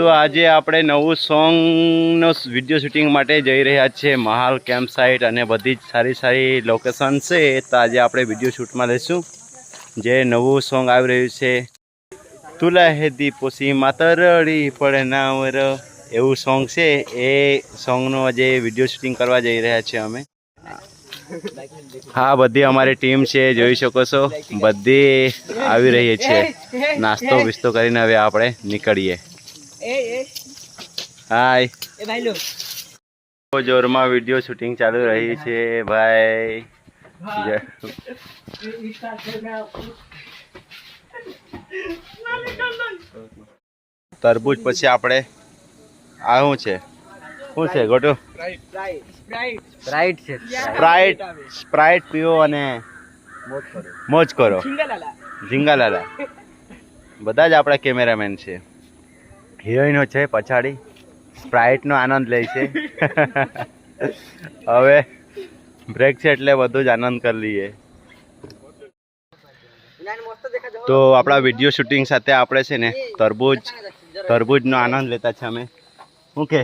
તો આજે આપણે નવું સોંગનો વીડિયો શૂટિંગ માટે જઈ રહ્યા છીએ મહાલ કેમ્પ સાઇટ અને બધી જ સારી સારી લોકેશન છે તો આજે આપણે વીડિયો શૂટમાં લઈશું. જે નવું સોંગ આવી રહ્યું છે તુલા હેદી પોસી માતરડી પડે નાવર એવું સોંગ છે. એ સોંગનો આજે વીડિયો શૂટિંગ કરવા જઈ રહ્યા છીએ અમે. હા, બધી અમારી ટીમ છે, જોઈ શકો છો. બધી આવી રહી છે. નાસ્તો વિસ્તો કરીને હવે આપણે નીકળીએ. હાય એ. ભાઈ લો. બહુ જોરમાં વીડિયો શૂટિંગ ચાલુ રહી છે ભાઈ. તરબૂચ પછી આપણે આ શું છે? શું છે ગોટુ? સ્પ્રાઇટ છે સ્પ્રાઇટ સ્પ્રાઇટ પીવો અને મોજ કરો. ઝીંગાલાલા. બધા જ આપણા કેમેરામેન છે. હિરોઈનો છે પછાડી. સ્પ્રાઇટનો આનંદ લે છે. હવે બ્રેક છે એટલે બધું જ આનંદ કરી લઈએ. તો આપણા વીડિયો શૂટિંગ સાથે આપણે છે ને તરબૂજ તરબૂજનો આનંદ લેતા છે અમે. શું કે?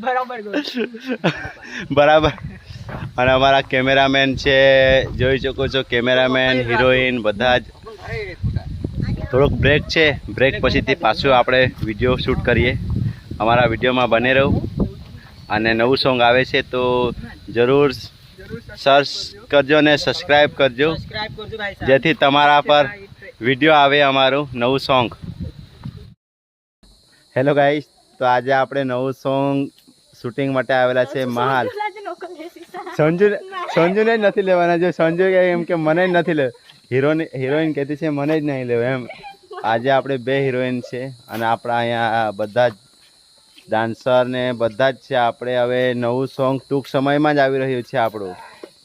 બરાબર બરાબર. અને અમારા કેમેરામેન છે જોઈ શકો છો કેમેરામેન હિરોઈન બધા જ. થોડોક બ્રેક છે. બ્રેક પછીથી પાછું આપણે વીડિયો શૂટ કરીએ. અમારા વિડીયોમાં બને રહું. અને નવું સોંગ આવે છે તો જરૂર સર્ચ કરજો અને સબસ્ક્રાઈબ કરજો. જેથી તમારા પર વીડિયો આવે અમારું નવું સોંગ હેલો ગાઈસ તો આજે આપણે નવું સોંગ શૂટિંગ માટે આવેલા છે મહાલ. સંજુ સંજુને જ નથી લેવાના. જો સંજુ એમ કે મને જ નથી લે હિરોઈન હિરોઈન કહેતી છે, મને જ નહીં લેવું એમ. આજે આપણે બે હિરોઈન છે અને આપણા અહીંયા બધા જ ડાન્સર ને બધા જ છે. આપણે હવે નવું સોંગ ટૂંક સમયમાં જ આવી રહ્યું છે આપણું.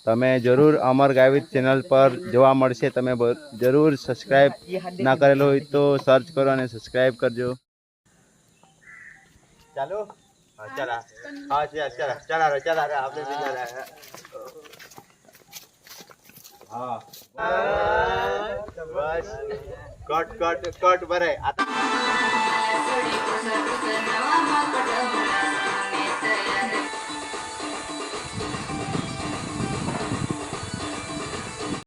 તમે જરૂર અમર ગાવિત ચેનલ પર જોવા મળશે. તમે જરૂર સબસ્ક્રાઈબ ના કરેલો હોય તો સર્ચ કરો અને સબસ્ક્રાઈબ કરજો. ચાલો? ચાલો ચાલો ચાલો ચાલ આપણે બી कट कट ભરે આ તો-